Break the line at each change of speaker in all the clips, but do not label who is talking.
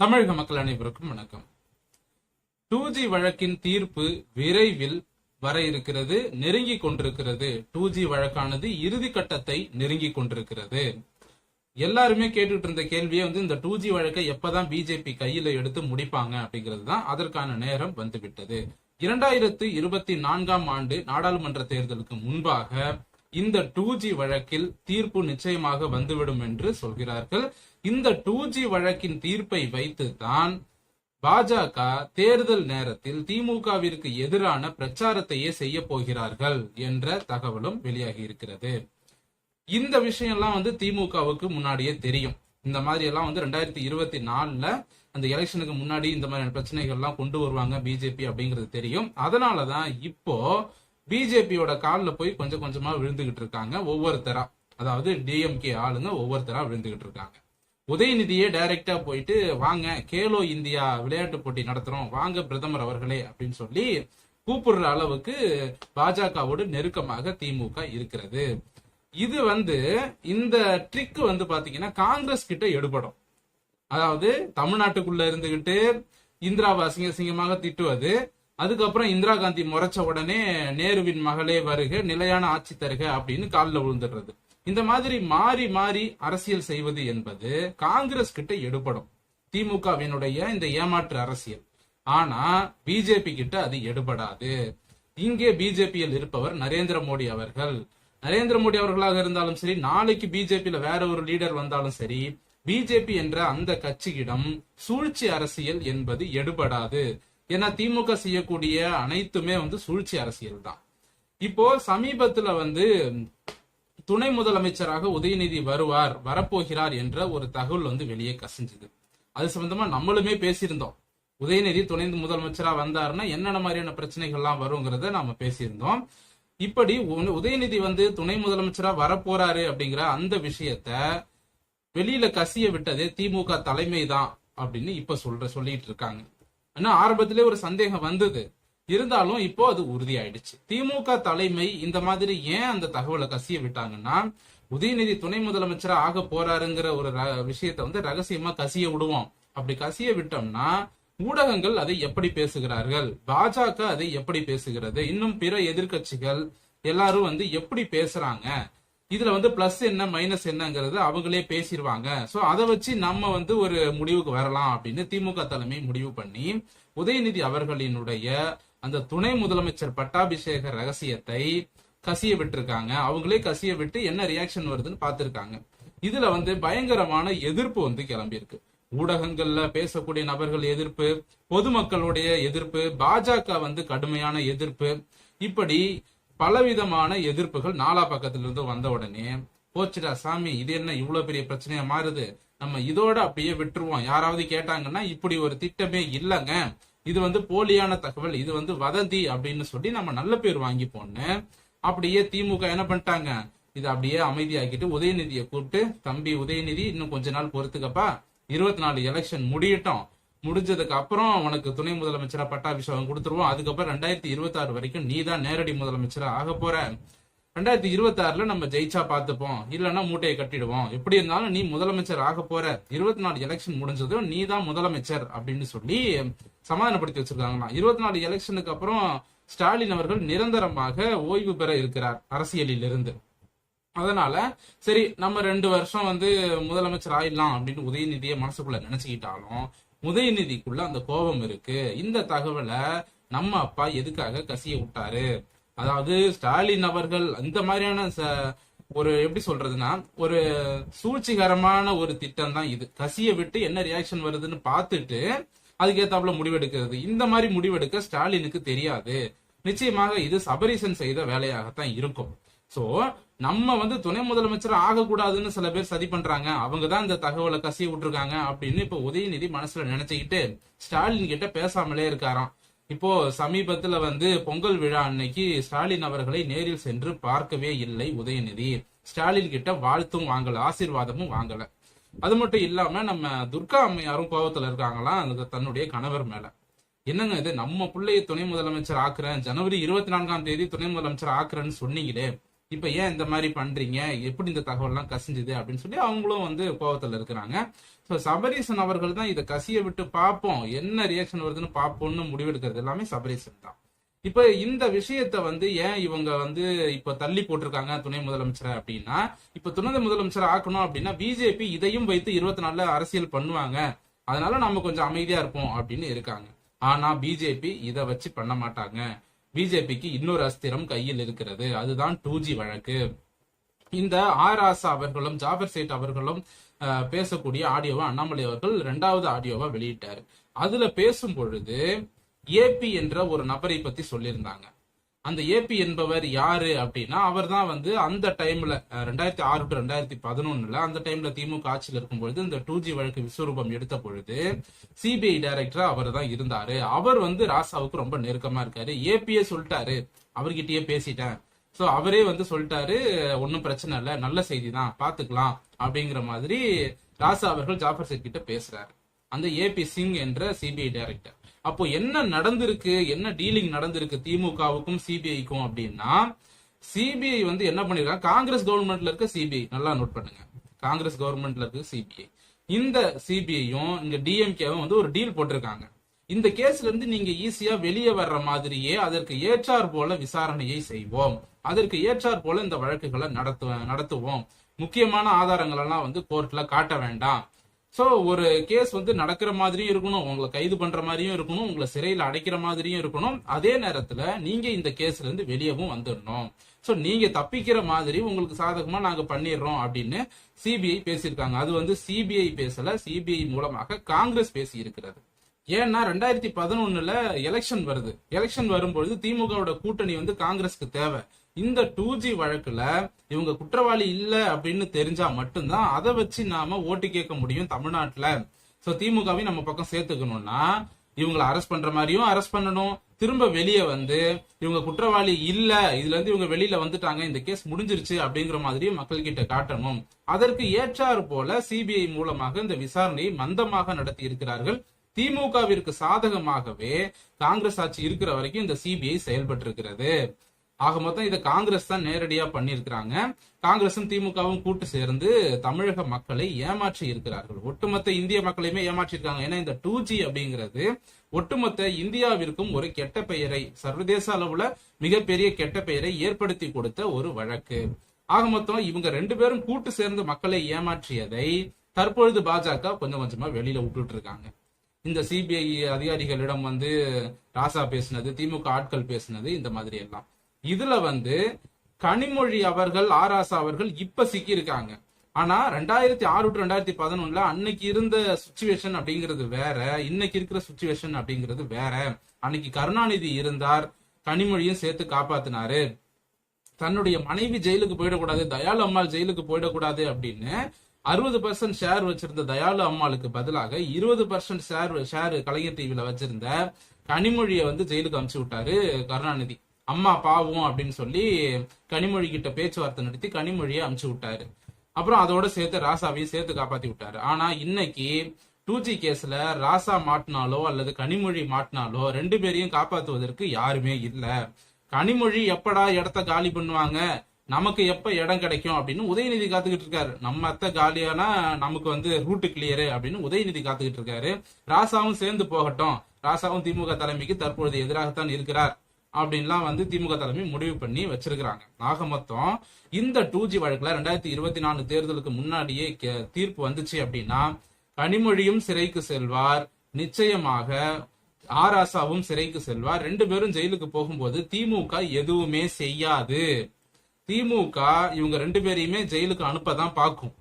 தமிழக மக்கள் அனைவருக்கும் வணக்கம். டூ ஜி வழக்கின் தீர்ப்பு விரைவில் வர இருக்கிறது நெருங்கி கொண்டிருக்கிறது. டூ ஜி வழக்கானது இறுதி கட்டத்தை நெருங்கி கொண்டிருக்கிறது. எல்லாருமே கேட்டுட்டு இருந்த கேள்வியே வந்து இந்த டூ ஜி வழக்கை எப்பதான் பிஜேபி கையில எடுத்து முடிப்பாங்க அப்படிங்கிறது தான் அதற்கான நேரம் வந்துவிட்டது. இரண்டாயிரத்து இருபத்தி நான்காம் ஆண்டு நாடாளுமன்ற தேர்தலுக்கு முன்பாக இந்த டூ ஜி வழக்கில் தீர்ப்பு நிச்சயமாக வந்துவிடும் என்று சொல்கிறார்கள். இந்த டூ ஜி வழக்கின் தீர்ப்பை வைத்து தான் பாஜக தேர்தல் நேரத்தில் திமுகவிற்கு எதிரான பிரச்சாரத்தையே செய்ய போகிறார்கள் என்ற தகவலும் வெளியாகி இருக்கிறது. இந்த விஷயம்லாம் வந்து திமுகவுக்கு முன்னாடியே தெரியும். இந்த மாதிரி எல்லாம் வந்து ரெண்டாயிரத்தி இருபத்தி நாலுல அந்த எலெக்ஷனுக்கு முன்னாடி இந்த மாதிரியான பிரச்சனைகள்லாம் கொண்டு வருவாங்க பிஜேபி அப்படிங்கிறது தெரியும். அதனாலதான் இப்போ பிஜேபியோட காலில் போய் கொஞ்சம் கொஞ்சமா விழுந்துகிட்டு இருக்காங்க ஒவ்வொருத்தரா. அதாவது டிஎம்கே ஆளுங்க ஒவ்வொருத்தரா விழுந்துகிட்டு இருக்காங்க. உதயநிதியே டைரக்டா போயிட்டு வாங்க கேலோ இந்தியா விளையாட்டு போட்டி நடத்துறோம் வாங்க பிரதமர் அவர்களே அப்படின்னு சொல்லி கூப்பிடுற அளவுக்கு பாஜகவோடு நெருக்கமாக திமுக இருக்கிறது. இது வந்து இந்த ட்ரிக் வந்து பாத்தீங்கன்னா காங்கிரஸ் கிட்ட எடுபடும். அதாவது தமிழ்நாட்டுக்குள்ள இருந்துகிட்டு இந்திராவை அசிங்க அசிங்கமாக திட்டுவது அதுக்கப்புறம் இந்திரா காந்தி முறைச்ச உடனே நேருவின் மகளே வருக நிலையான ஆட்சி தருக அப்படின்னு காலில் விழுந்துடுறது. இந்த மாதிரி மாறி மாறி அரசியல் செய்வது என்பது காங்கிரஸ் கிட்ட எடுபடும். திமுகவினுடைய இந்த ஏமாற்று அரசியல். ஆனா பிஜேபி கிட்ட அது எடுபடாது. இங்கே பிஜேபியில் இருப்பவர் நரேந்திர மோடி அவர்கள். நரேந்திர மோடி அவர்களாக இருந்தாலும் சரி நாளைக்கு பிஜேபியில வேற ஒரு லீடர் வந்தாலும் சரி பிஜேபி என்ற அந்த கட்சியிடம் சூழ்ச்சி அரசியல் என்பது எடுபடாது. ஏன்னா திமுக செய்யக்கூடிய அனைத்துமே வந்து சூழ்ச்சி அரசியல் தான். இப்போ சமீபத்துல வந்து துணை முதலமைச்சராக உதயநிதி வருவார் வரப்போகிறார் என்ற ஒரு தகவல் வந்து வெளியே கசிஞ்சுது. அது சம்பந்தமா நம்மளுமே பேசியிருந்தோம். உதயநிதி துணை முதலமைச்சரா வந்தாருன்னா என்னென்ன மாதிரியான பிரச்சனைகள்லாம் வருங்கிறத நாம பேசியிருந்தோம். இப்படி உதயநிதி வந்து துணை முதலமைச்சரா வரப்போறாரு அப்படிங்கிற அந்த விஷயத்த வெளியில கசிய விட்டதே திமுக தலைமை தான் அப்படின்னு இப்ப சொல்ற சொல்லிட்டு இருக்காங்க. ஆனா ஆரம்பத்திலே ஒரு சந்தேகம் வந்தது. இருந்தாலும் இப்போ அது உறுதியாயிடுச்சு. திமுக தலைமை இந்த மாதிரி ஏன் அந்த தகவலை கசிய விட்டாங்கன்னா உதயநிதி துணை முதலமைச்சரா ஆக போறாருங்கிற ஒரு ர- விஷயத்தை வந்து ரகசியமா கசிய விடுவோம். அப்படி கசிய விட்டோம்னா ஊடகங்கள் அதை எப்படி பேசுகிறார்கள்? பாஜக அதை எப்படி பேசுகிறது? இன்னும் பிற எதிர்க்கட்சிகள் எல்லாரும் வந்து எப்படி பேசுறாங்க? இதுல வந்து பிளஸ் என்ன மைனஸ் என்னங்கிறது அவங்களே பேசிடுவாங்க சோ அதை வச்சு நம்ம வந்து ஒரு முடிவுக்கு வரலாம் அப்படின்னு திமுக தலைமை முடிவு பண்ணி உதயநிதி அவர்களினுடைய அந்த துணை முதலமைச்சர் பட்டாபிஷேக ரகசியத்தை கசிய விட்டுருக்காங்க. அவங்களே கசிய விட்டு என்ன ரியாக்ஷன் வருதுன்னு பார்த்துருக்காங்க. இதுல வந்து பயங்கரமான எதிர்ப்பு வந்து கிளம்பியிருக்கு. ஊடகங்கள்ல பேசக்கூடிய நபர்கள் எதிர்ப்பு பொதுமக்களுடைய எதிர்ப்பு பாஜக வந்து கடுமையான எதிர்ப்பு. இப்படி பலவிதமான எதிர்ப்புகள் நாலா பக்கத்திலிருந்து வந்த உடனே போச்சுடா சாமி இது என்ன இவ்வளவு பெரிய பிரச்சனையா மாறுது? நம்ம இதோட அப்படியே விட்டுருவோம். யாராவது கேட்டாங்கன்னா இப்படி ஒரு திட்டமே இல்லைங்க. இது வந்து போலியான தகவல் இது வந்து வதந்தி அப்படின்னு சொல்லி நம்ம நல்ல பேர் வாங்கி போன்னு அப்படியே திமுக என்ன பண்ணிட்டாங்க? இது அப்படியே அமைதியாக்கிட்டு உதயநிதியை கூப்பிட்டு தம்பி உதயநிதி இன்னும் கொஞ்ச நாள் பொறுத்துக்கப்பா. இருபத்தி நாலு எலெக்ஷன் முடியட்டும். முடிஞ்சதுக்கு அப்புறம் உனக்கு துணை முதலமைச்சரா பட்டாபிஷேகம் கொடுத்துருவோம். அதுக்கப்புறம் ரெண்டாயிரத்தி இருபத்தி ஆறு வரைக்கும் நீ தான் நேரடி முதலமைச்சரா ஆக போற. ரெண்டாயிரத்தி இருபத்தி ஆறுல நம்ம ஜெயிச்சா பார்த்துப்போம். இல்லைன்னா மூட்டையை கட்டிடுவோம். எப்படி இருந்தாலும் நீ முதலமைச்சர் ஆக போற. இருபத்தி நாலு எலெக்ஷன் முடிஞ்சதும் நீ தான் முதலமைச்சர் அப்படின்னு சொல்லி சமாதானப்படுத்தி வச்சிருக்காங்களாம். இருபத்தி நாலு எலெக்ஷனுக்கு அப்புறம் ஸ்டாலின் அவர்கள் நிரந்தரமாக ஓய்வு பெற இருக்கிறார் அரசியலில் இருந்து அதனால சரி நம்ம ரெண்டு வருஷம் வந்து முதலமைச்சர் ஆயிடலாம் அப்படின்னு உதயநிதியை மனசுக்குள்ள நினைச்சுக்கிட்டாலும் உதயநிதிக்குள்ள அந்த கோபம் இருக்கு. இந்த தகவலை நம்ம அப்பா எதுக்காக கசிய விட்டாரு? அதாவது ஸ்டாலின் அவர்கள் இந்த மாதிரியான ச- ஒரு எப்படி சொல்றதுன்னா ஒரு சூழ்ச்சிகரமான ஒரு திட்டம் தான் இது. கசிய விட்டு என்ன ரியாக்ஷன் வருதுன்னு பார்த்துட்டு அதுக்கேத்தாப்புல முடிவெடுக்கிறது. இந்த மாதிரி முடிவெடுக்க ஸ்டாலினுக்கு தெரியாது. நிச்சயமாக இது சபரீசன் செய்த வேலையாகத்தான் இருக்கும். சோ நம்ம வந்து துணை முதலமைச்சர் ஆகக்கூடாதுன்னு சில பேர் சதி பண்றாங்க. அவங்க தான் இந்த தகவலை கசி விட்டுருக்காங்க அப்படின்னு இப்ப உதயநிதி மனசுல நினைச்சுக்கிட்டு ஸ்டாலின் கிட்ட பேசாமலே இருக்காராம். இப்போ சமீபத்துல வந்து பொங்கல் விழா அன்னைக்கு ஸ்டாலின் அவர்களை நேரில் சென்று பார்க்கவே இல்லை உதயநிதி. ஸ்டாலின் கிட்ட வாழ்த்தும் வாங்கல ஆசீர்வாதமும் வாங்கல. அது மட்டும் இல்லாம நம்ம துர்கா அம்மையாரும் கோபத்துல இருக்காங்களாம் அந்த தன்னுடைய கணவர் மேல. என்னங்க இது? நம்ம பிள்ளைய துணை முதலமைச்சர் ஆக்குறேன் ஜனவரி இருபத்தி நான்காம் தேதி துணை முதலமைச்சர் ஆக்குறேன்னு சொன்னீங்களே. இப்ப ஏன் இந்த மாதிரி பண்றீங்க? எப்படி இந்த தகவல்லாம் கசிஞ்சுது அப்படின்னு சொல்லி அவங்களும் வந்து கோவத்துல இருக்கிறாங்க. ஸோ சபரீசன் அவர்கள் தான் இதை கசிய விட்டு பார்ப்போம். என்ன ரியாக்ஷன் வருதுன்னு பார்ப்போம்னு முடிவெடுக்கிறது எல்லாமே சபரீசன் தான். இப்ப இந்த விஷயத்த வந்து ஏன் இவங்க வந்து இப்ப தள்ளி போட்டிருக்காங்க துணை முதலமைச்சர் அப்படின்னா இப்ப துணை முதலமைச்சர் ஆக்கணும் அப்படின்னா பிஜேபி இதையும் வைத்து இருபத்தி நாலுல அரசியல் பண்ணுவாங்க. அதனால நம்ம கொஞ்சம் அமைதியா இருப்போம் அப்படின்னு இருக்காங்க. ஆனா பிஜேபி இதை வச்சு பண்ண மாட்டாங்க. பிஜேபிக்கு இன்னொரு அஸ்திரம் கையில் இருக்கிறது. அதுதான் டூ ஜி வழக்கு. இந்த ஆர் ஆசா அவர்களும் ஜாபர் சேட் அவர்களும் பேசக்கூடிய ஆடியோவை அண்ணாமலை அவர்கள் இரண்டாவது ஆடியோவை வெளியிட்டார். அதுல பேசும் பொழுது ஏபி என்ற ஒரு நபரை பத்தி சொல்லியிருந்தாங்க. அந்த ஏபி என்பவர் யாரு அப்படின்னா அவர் தான் வந்து அந்த டைம்ல ரெண்டாயிரத்தி ஆறு டு ரெண்டாயிரத்தி பதினொன்னுல அந்த டைம்ல திமுக ஆட்சியில் இருக்கும் பொழுது இந்த டூ ஜி வழக்கு விஸ்வரூபம் எடுத்த பொழுது சிபிஐ டைரக்டரா அவர் தான் இருந்தாரு. அவர் வந்து ராசாவுக்கு ரொம்ப நெருக்கமா இருக்காரு. ஏபியே சொல்லிட்டாரு. அவர்கிட்டயே பேசிட்டேன். சோ அவரே வந்து சொல்லிட்டாரு ஒன்னும் பிரச்சனை இல்லை. நல்ல செய்தி தான். பாத்துக்கலாம். அப்படிங்கிற மாதிரி ராசா அவர்கள் ஜாஃபர் சேட் கிட்ட பேசுறாரு. அந்த ஏபி சிங் என்ற சிபிஐ டைரக்டர் அப்போ என்ன நடந்திருக்கு? என்ன டீலிங் நடந்திருக்கு திமுகவுக்கும் சிபிஐக்கும் அப்படின்னா சிபிஐ வந்து என்ன பண்ணிருக்காங்க? காங்கிரஸ் கவர்மெண்ட்ல இருக்க சிபிஐ நல்லா நோட் பண்ணுங்க. காங்கிரஸ் கவர்மெண்ட்ல இருக்க சிபிஐ இந்த சிபிஐயும் இங்க டிஎம்கேவும் வந்து ஒரு டீல் போட்டிருக்காங்க. இந்த கேஸ்ல இருந்து நீங்க ஈஸியா வெளியே வர்ற மாதிரியே அதற்கு ஏற்றார் போல விசாரணையை செய்வோம். அதற்கு ஏற்றார் போல இந்த வழக்குகளை நடத்துவ நடத்துவோம். முக்கியமான ஆதாரங்கள் எல்லாம் வந்து கோர்ட்ல காட்ட வேண்டாம். ஸோ ஒரு கேஸ் வந்து நடக்கிற மாதிரியும் இருக்கணும் உங்களை கைது பண்ற மாதிரியும் இருக்கணும் உங்களை சிறையில் அடைக்கிற மாதிரியும் இருக்கணும். அதே நேரத்துல நீங்க இந்த கேஸ்ல இருந்து வெளியவும் வந்துடணும் ஸோ நீங்க தப்பிக்கிற மாதிரி உங்களுக்கு சாதகமா நாங்க பண்ணிடுறோம் அப்படின்னு சிபிஐ பேசியிருக்காங்க. அது வந்து சிபிஐ பேசல. சிபிஐ மூலமாக காங்கிரஸ் பேசி இருக்கிறது ஏன்னா ரெண்டாயிரத்தி பதினொன்னுல எலெக்ஷன் வருது. எலெக்ஷன் வரும்பொழுது திமுகவோட கூட்டணி வந்து காங்கிரஸ்க்கு தேவை. இந்த டூ ஜி வழக்குல இவங்க குற்றவாளி இல்ல அப்படின்னு தெரிஞ்சா மட்டும்தான் அதை வச்சு நாம ஓட்டு கேட்க முடியும் தமிழ்நாட்டுல. சோ திமுகவை நம்ம பக்கம் சேர்த்துக்கணும்னா இவங்களை அரெஸ்ட் பண்ற மாதிரியும் அரெஸ்ட் பண்ணணும். திரும்ப வெளியே வந்து இவங்க குற்றவாளி இல்ல இதுல இருந்து இவங்க வெளியில வந்துட்டாங்க இந்த கேஸ் முடிஞ்சிருச்சு அப்படிங்கிற மாதிரியும் மக்கள் கிட்ட காட்டணும். அதற்கு ஏற்றாறு போல சிபிஐ மூலமாக இந்த விசாரணையை மந்தமாக நடத்தி இருக்கிறார்கள். திமுகவிற்கு சாதகமாகவே காங்கிரஸ் ஆட்சி இருக்கிற வரைக்கும் இந்த சிபிஐ செயல்பட்டு இருக்கிறது ஆக மொத்தம் இதை காங்கிரஸ் தான் நேரடியா பண்ணியிருக்கிறாங்க. காங்கிரசும் திமுகவும் கூட்டு சேர்ந்து தமிழக மக்களை ஏமாற்றி இருக்கிறார்கள். ஒட்டுமொத்த இந்திய மக்களையுமே ஏமாற்றிருக்காங்க ஏன்னா இந்த டூ ஜி அப்படிங்கிறது ஒட்டுமொத்த இந்தியாவிற்கும் ஒரு கெட்ட பெயரை சர்வதேச அளவுல மிகப்பெரிய கெட்ட பெயரை ஏற்படுத்தி கொடுத்த ஒரு வழக்கு. ஆக மொத்தம் இவங்க ரெண்டு பேரும் கூட்டு சேர்ந்து மக்களை ஏமாற்றியதை தற்பொழுது பாஜக கொஞ்சம் கொஞ்சமா வெளியில விட்டுட்டு இருக்காங்க இந்த சிபிஐ அதிகாரிகளிடம் வந்து ராசா பேசினது திமுக ஆட்கள் பேசினது இந்த மாதிரி எல்லாம். இதுல வந்து கனிமொழி அவர்கள் ஆராசா அவர்கள் இப்ப சிக்கி இருக்காங்க ஆனா ரெண்டாயிரத்தி ஆறு டு ரெண்டாயிரத்தி பதினொன்னுல அன்னைக்கு இருந்த சுச்சுவேஷன் அப்படிங்கிறது வேற இன்னைக்கு இருக்கிற சுச்சுவேஷன் அப்படிங்கிறது வேற. அன்னைக்கு கருணாநிதி இருந்தார் கனிமொழியும் சேர்த்து காப்பாத்தினாரு. தன்னுடைய மனைவி ஜெயிலுக்கு போயிடக்கூடாது தயாளு அம்மாள் ஜெயிலுக்கு போயிடக்கூடாது அப்படின்னு அறுபது பர்சன்ட் ஷேர் வச்சிருந்த தயாளு அம்மாளுக்கு பதிலாக இருபது பர்சன்ட் ஷேர் ஷேர் கலைஞர் டிவியில வச்சிருந்த கனிமொழியை வந்து ஜெயிலுக்கு அனுப்பிச்சு விட்டாரு கருணாநிதி. அம்மா பாவம் அப்படின்னு சொல்லி கனிமொழி கிட்ட பேச்சுவார்த்தை நடத்தி கனிமொழியை அமுச்சு விட்டாரு. அப்புறம் அதோட சேர்த்து ராசாவையும் சேர்த்து காப்பாத்தி விட்டாரு. ஆனா இன்னைக்கு டூ ஜி கேஸ்ல ராசா மாட்டினாலோ அல்லது கனிமொழி மாட்டினாலோ ரெண்டு பேரையும் காப்பாத்துவதற்கு யாருமே இல்ல. கனிமொழி எப்படா இடத்த காலி பண்ணுவாங்க? நமக்கு எப்ப இடம் கிடைக்கும் அப்படின்னு உதயநிதி காத்துக்கிட்டு இருக்காரு. நம்ம அத்தை காலியானா நமக்கு வந்து ரூட்டு கிளியரு அப்படின்னு உதயநிதி காத்துக்கிட்டு இருக்காரு. ராசாவும் சேர்ந்து போகட்டும். ராசாவும் திமுக தலைமைக்கு தற்பொழுது எதிராகத்தான் இருக்கிறார். அப்படின்லாம் வந்து திமுக தலைமை முடிவு பண்ணி வச்சிருக்கிறாங்க. ஆக மொத்தம் இந்த டூ ஜி வழக்குல ரெண்டாயிரத்தி இருபத்தி நாலு தேர்தலுக்கு முன்னாடியே தீர்ப்பு வந்துச்சு அப்படின்னா கனிமொழியும் சிறைக்கு செல்வார். நிச்சயமாக ஆராசாவும் சிறைக்கு செல்வார். ரெண்டு பேரும் ஜெயிலுக்கு போகும்போது திமுக எதுவுமே செய்யாது. திமுக இவங்க ரெண்டு பேரையுமே ஜெயிலுக்கு அனுப்பதான் பார்க்கும்.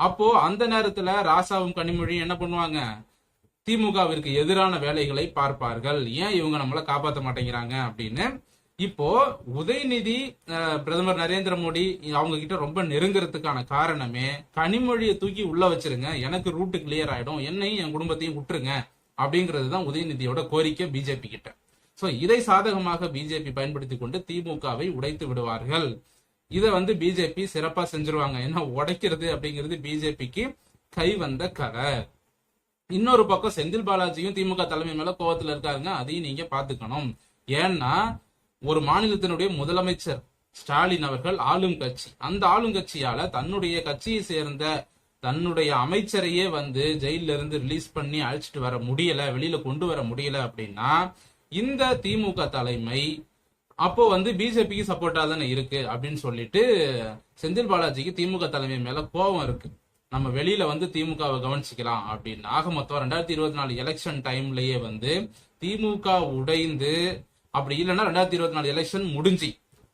அப்போ அந்த நேரத்துல ராசாவும் கனிமொழியும் என்ன பண்ணுவாங்க? திமுகவிற்கு எதிரான வேலைகளை பார்ப்பார்கள். ஏன் இவங்க நம்மள காப்பாற்ற மாட்டேங்கிறாங்க அப்படின்னு? இப்போ உதயநிதி பிரதமர் நரேந்திர மோடி அவங்க கிட்ட ரொம்ப நெருங்குறதுக்கான காரணமே கனிமொழியை தூக்கி உள்ள வச்சிருங்க. எனக்கு ரூட்டு கிளியர் ஆயிடும். என்னையும் என் குடும்பத்தையும் விட்டுருங்க அப்படிங்கிறது தான் உதயநிதியோட கோரிக்கை பிஜேபி கிட்ட. சோ இதை சாதகமாக பிஜேபி பயன்படுத்தி கொண்டு திமுகவை உடைத்து விடுவார்கள். இதை வந்து பிஜேபி சிறப்பா செஞ்சிருவாங்க. ஏன்னா உடைக்கிறது அப்படிங்கிறது பிஜேபிக்கு கை வந்த கதை. இன்னொரு பக்கம் செந்தில் பாலாஜியும் திமுக தலைமை மேல கோவத்துல இருக்காருங்க அதையும் நீங்க பாத்துக்கணும் ஏன்னா ஒரு மாநிலத்தினுடைய முதலமைச்சர் ஸ்டாலின் அவர்கள் ஆளும் கட்சி. அந்த ஆளுங்கட்சியால தன்னுடைய கட்சியை சேர்ந்த தன்னுடைய அமைச்சரையே வந்து ஜெயில இருந்து ரிலீஸ் பண்ணி அழைச்சிட்டு வர முடியல வெளியில கொண்டு வர முடியல அப்படின்னா இந்த திமுக தலைமை அப்போ வந்து பிஜேபிக்கு சப்போர்ட்டா தானே இருக்கு அப்படின்னு சொல்லிட்டு செந்தில் பாலாஜிக்கு திமுக தலைமை மேல கோபம் இருக்கு. நம்ம வெளியில வந்து திமுகவை கவனிச்சுக்கலாம் அப்படின்னு. ஆக மொத்தம் ரெண்டாயிரத்தி இருபத்தி நாலு எலெக்ஷன் டைம்லயே வந்து திமுக உடைந்து அப்படி இல்லைன்னா ரெண்டாயிரத்தி இருபத்தி நாலு எலெக்ஷன் முடிஞ்சு.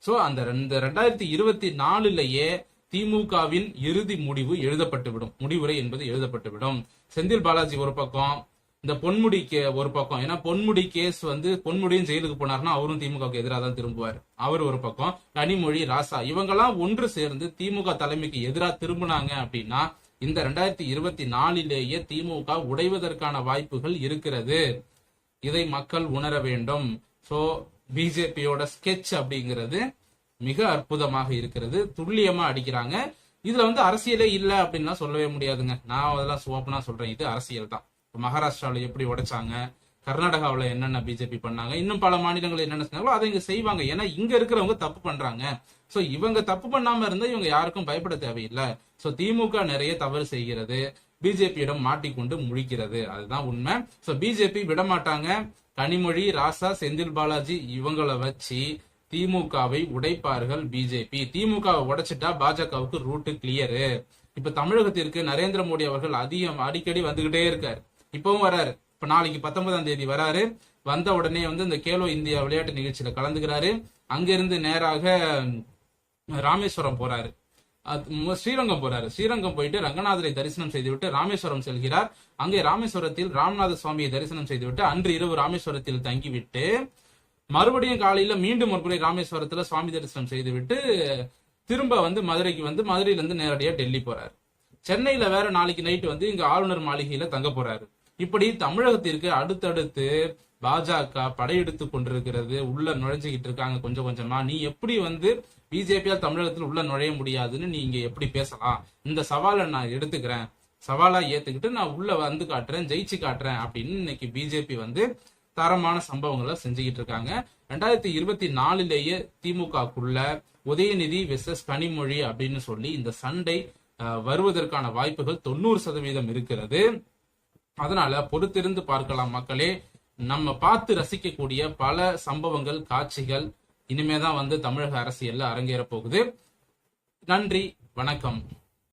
சோ அந்த ரெண்டு ரெண்டாயிரத்தி இருபத்தி நாலுலயே திமுகவின் இறுதி முடிவு எழுதப்பட்டுவிடும். முடிவுரை என்பது எழுதப்பட்டுவிடும். செந்தில் பாலாஜி ஒரு பக்கம் இந்த பொன்முடிக்கு ஒரு பக்கம். ஏன்னா பொன்முடி கேஸ் வந்து பொன்முடியும் ஜெயிலுக்கு போனார்னா அவரும் திமுகவுக்கு எதிராக தான் திரும்புவார். அவர் ஒரு பக்கம் கனிமொழி ராசா இவங்கெல்லாம் ஒன்று சேர்ந்து திமுக தலைமைக்கு எதிராக திரும்பினாங்க அப்படின்னா இந்த ரெண்டாயிரத்தி இருபத்தி நாலிலேயே திமுக உடைவதற்கான வாய்ப்புகள் இருக்கிறது. இதை மக்கள் உணர வேண்டும். சோ பிஜேபியோட ஸ்கெட்ச் அப்படிங்கிறது மிக அற்புதமாக இருக்கிறது. துல்லியமா அடிக்கிறாங்க. இதுல வந்து அரசியலே இல்ல அப்படின்லாம் சொல்லவே முடியாதுங்க. நான் அதெல்லாம் ஓப்பனா சொல்றேன். இது அரசியல் தான். இப்ப எப்படி உடைச்சாங்க? கர்நாடகாவில் என்னென்ன பிஜேபி பண்ணாங்க இன்னும் பல மாநிலங்கள் என்னென்ன செஞ்சாங்களோ அதை இங்கே செய்வாங்க. ஏன்னா இங்க இருக்கிறவங்க தப்பு பண்றாங்க. ஸோ இவங்க தப்பு பண்ணாம இருந்தால் இவங்க யாருக்கும் பயப்பட தேவையில்லை. ஸோ திமுக நிறைய தவறு செய்கிறது. பிஜேபியிடம் மாட்டிக்கொண்டு முழிக்கிறது. அதுதான் உண்மை. ஸோ பிஜேபி விட மாட்டாங்க கனிமொழி ராசா செந்தில் பாலாஜி இவங்கள வச்சு திமுகவை உடைப்பார்கள் பிஜேபி திமுகவை உடைச்சிட்டா பாஜகவுக்கு ரூட்டு கிளியரு இப்ப தமிழகத்திற்கு நரேந்திர மோடி அவர்கள் அதிகம் அடிக்கடி வந்துகிட்டே இருக்காரு. இப்பவும் வராரு. இப்ப நாளைக்கு பத்தொன்பதாம் தேதி வராரு. வந்த உடனே வந்து இந்த கேலோ இந்தியா விளையாட்டு நிகழ்ச்சியில கலந்துக்கிறாரு. அங்கிருந்து நேராக ராமேஸ்வரம் போறாரு. ஸ்ரீரங்கம் போறாரு. ஸ்ரீரங்கம் போயிட்டு ரங்கநாதரை தரிசனம் செய்துவிட்டு ராமேஸ்வரம் செல்கிறார். அங்கே ராமேஸ்வரத்தில் ராமநாத சுவாமியை தரிசனம் செய்துவிட்டு அன்று இரவு ராமேஸ்வரத்தில் தங்கிவிட்டு மறுபடியும் காலையில மீண்டும் ஒரு முறை ராமேஸ்வரத்துல சுவாமி தரிசனம் செய்துவிட்டு திரும்ப வந்து மதுரைக்கு வந்து மதுரையில இருந்து நேரடியா டெல்லி போறாரு. சென்னையில வேற நாளைக்கு நைட்டு வந்து இங்க ஆளுநர் மாளிகையில தங்க போறாரு. இப்படி தமிழகத்திற்கு அடுத்தடுத்து பாஜக படையெடுத்து கொண்டிருக்கிறது. உள்ள நுழைஞ்சுக்கிட்டு இருக்காங்க கொஞ்சம் கொஞ்சமா. நீ எப்படி வந்து பிஜேபியால் தமிழகத்தில் உள்ள நுழைய முடியாதுன்னு நீ இங்க எப்படி பேசலாம்? இந்த சவாலை நான் எடுத்துக்கிறேன். சவாலா ஏத்துக்கிட்டு நான் உள்ள வந்து காட்டுறேன் ஜெயிச்சு காட்டுறேன் அப்படின்னு இன்னைக்கு பிஜேபி வந்து தரமான சம்பவங்களை செஞ்சுக்கிட்டு இருக்காங்க. ரெண்டாயிரத்தி இருபத்தி நாலுலேயே திமுகக்குள்ள உதயநிதி வெசஸ் கனிமொழி அப்படின்னு சொல்லி இந்த சண்டை வருவதற்கான வாய்ப்புகள் தொண்ணூறு சதவீதம் இருக்கிறது. அதனால பொறுத்திருந்து பார்க்கலாம் மக்களே. நம்ம பார்த்து ரசிக்கக்கூடிய பல சம்பவங்கள் காட்சிகள் இனிமேதான் வந்து தமிழக அரசியல்ல அரங்கேற போகுது. நன்றி வணக்கம்.